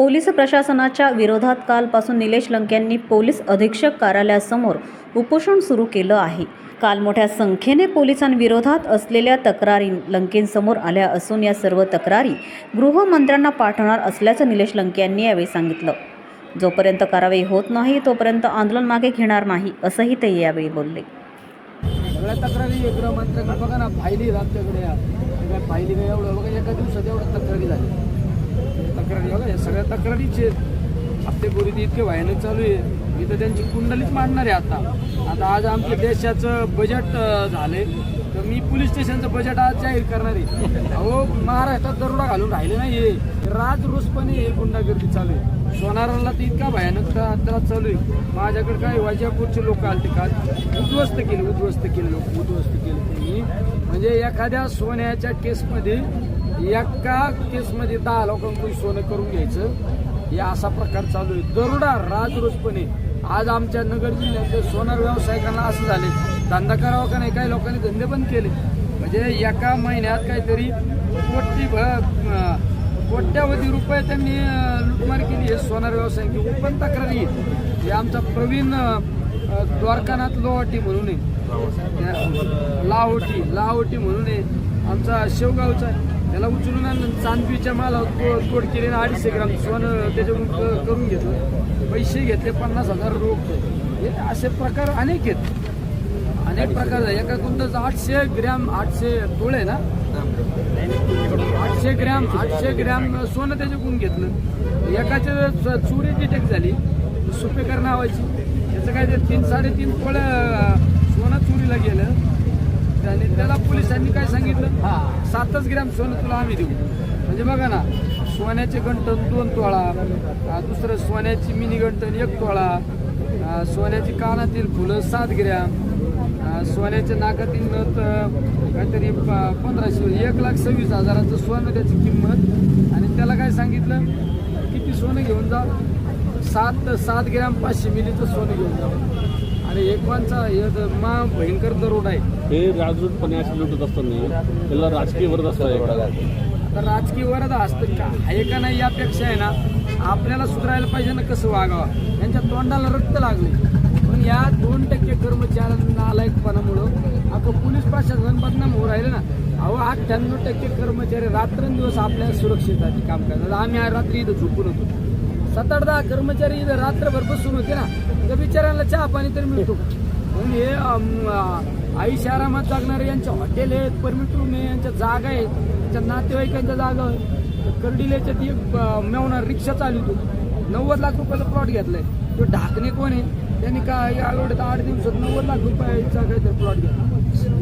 Police प्रशासनाच्या विरोधात कालपासून निलेश लंकेंनी पोलीस अधीक्षक कार्यालयासमोर उपोषण सुरू केलं आहे. काल मोठ्या संख्येने पोलिसांविरोधात असलेल्या तक्रारी लंकेंसमोर आल्या असून या सर्व तक्रारी गृहमंत्र्यांना पाठवणार असल्याचं निलेश लंके यांनी यावेळी सांगितलं. जोपर्यंत कारवाई होत नाही तोपर्यंत आंदोलन मागे घेणार नाही असंही ते यावेळी बोलले. सगळ्या तक्रारी गृहमंत्र्यांना बघा ना फायली आमच्याकडे या. फायली काय एवढं बघा एका दिवसात एवढं तक्रारी झाली तक्रारी सगळ्या तक्रारीचे हप्ते गोरी इतके भयानक चालू आहे. मी तर त्यांची कुंडलीच मांडणार आहे आता. आता आज आमच्या देशाचं बजेट झाले तर मी पोलीस स्टेशनचं बजेट आज जाहीर करणार आहे. अहो महाराष्ट्रात दरोडा घालून राहिले नाही राज रोजपणे हे गुंडागर्दी चालू आहे. सोनाराला तर इतका भयानक त्रास चालू आहे. माझ्याकडे काय वाजापूरचे लोक आले काल. उद्ध्वस्त केले उद्ध्वस्त केले लोक उद्ध्वस्त केले त्यांनी. म्हणजे एखाद्या सोन्याच्या केसमध्ये एका केसमध्ये दहा लोकांकडून सोनं करून घ्यायचं. हे असा प्रकार चालू आहे. दरोडा राजरोजपणे. आज आमच्या नगर जिल्ह्यात सोनार व्यावसायिकांना असं झाले. धंदा करावा का नाही काही लोकांनी धंदे बंद केले. म्हणजे एका महिन्यात काहीतरी कोटी कोट्यावधी रुपये त्यांनी लुटमार केली आहे सोनार व्यावसायिक. पण तक्रारी आहे. हे आमचा प्रवीण द्वारकानाथ लोहाटी म्हणून आहे. लाहोटी. लाहोटी म्हणून आहे. आमचा शेवगावचा आहे. त्याला उचलून चांदवीच्या माला तोड तोड केली अडीचशे ग्राम सोनं त्याच्याकडून क- करून घेतलं. पैसे घेतले पन्नास हजार रोख. हे असे प्रकार अनेक आहेत. अनेक प्रकार आहे. एका कोणतं आठशे ग्रॅम आठशे तोळे ना? आठशे ग्रॅम आठशे ग्रॅम सोनं त्याच्याकडून घेतलं. एकाच्या च- चोरी डिटेक्ट झाली. सुपेकर नावाची. त्याचं काय ते तीन साडेतीन तोळ्या सोनं चोरीला गेलं आणि त्याला पोलिसांनी काय सांगितलं? सातच ग्रॅम सोनं तुला आम्ही देऊ. म्हणजे बघा ना सोन्याचे गंठन दोन तोळा दुसरं सोन्याची मिनी गंठन एक तोळा सोन्याची कानातील फुलं सात ग्रॅम सोन्याच्या नाकातील नथ काहीतरी पंधराशे एक लाख सव्वीस हजाराचं सोनं त्याची किंमत. आणि त्याला काय सांगितलं? किती सोनं घेऊन जा सात सात ग्रॅम पाचशे मिलीचं सोनं घेऊन जा आणि एक माणसा हे मा भयंकर दरोड आहे. हे राजूटपणे असे लुटत असताना त्याला राजकीय वर्ग असतात आता राजकीय वरद असतं का? आहे का नाही यापेक्षा आहे ना आपल्याला सुधारायला पाहिजे ना कसं वागावं? त्यांच्या तोंडाला रक्त लागले. पण या दोन टक्के कर्मचाऱ्यांना नालायकपणामुळं आता पोलीस प्रशासन बदनाम होऊ राहिले ना. अहो अठ्ठ्याण्णव टक्के कर्मचारी रात्रंदिवस आपल्या सुरक्षेसाठी काम करतात. आम्ही आज रात्री इथं झोपून होतो. सात आठ दहा कर्मचारी इथं रात्रभर बसून होते ना त्या बिचाऱ्यांना चहा पाणी तर मिळतो म्हणून हे अम, आरामात आई शहरामध्ये जगणारे यांचे हॉटेल आहेत परमिट रूम आहे यांच्या जागा आहेत त्यांच्या नातेवाईकांच्या जागा आहेत. ती एक मेवणार रिक्षा चालवतो. नव्वद लाख रुपयाचा प्लॉट घेतलाय. तो ढाकणे कोण आहे? त्यांनी काय आठवड्यात आठ दिवसात नव्वद लाख रुपयाचा काहीतरी प्लॉट घेतला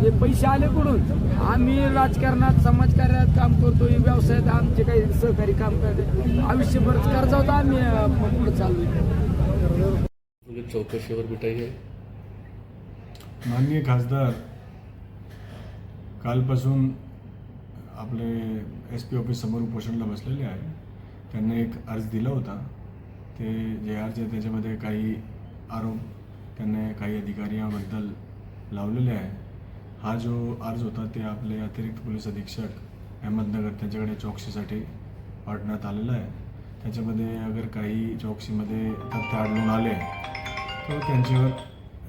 हे पैसे आले कुठून? आम्ही राजकारणात समाजकार्यात काम करतोय व्यवसायात आमचे काही सहकारी काम करते. आयुष्यभर कर्जावता आम्ही पुढे चाललोय. म्हणजे चौकशीवर मिठाई आहे? माननीय खासदार कालपासून आपले एस पी ऑफिस समोर उपोषणला बसलेले आहे त्यांनी एक अर्ज दिला होता. ते जे अर्ज आहे त्याच्यामध्ये काही आरोप त्यांनी काही अधिकाऱ्यांबद्दल लावलेले आहे. हा जो अर्ज होता ते आपले अतिरिक्त पोलीस अधीक्षक अहमदनगर त्यांच्याकडे चौकशीसाठी पाठवण्यात आलेला आहे. त्याच्यामध्ये अगर काही चौकशीमध्ये तथ्य आढळून आले तर त्यांच्यावर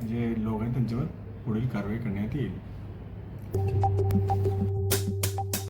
जे लोक आहेत त्यांच्यावर पुढील कारवाई करण्यात येईल.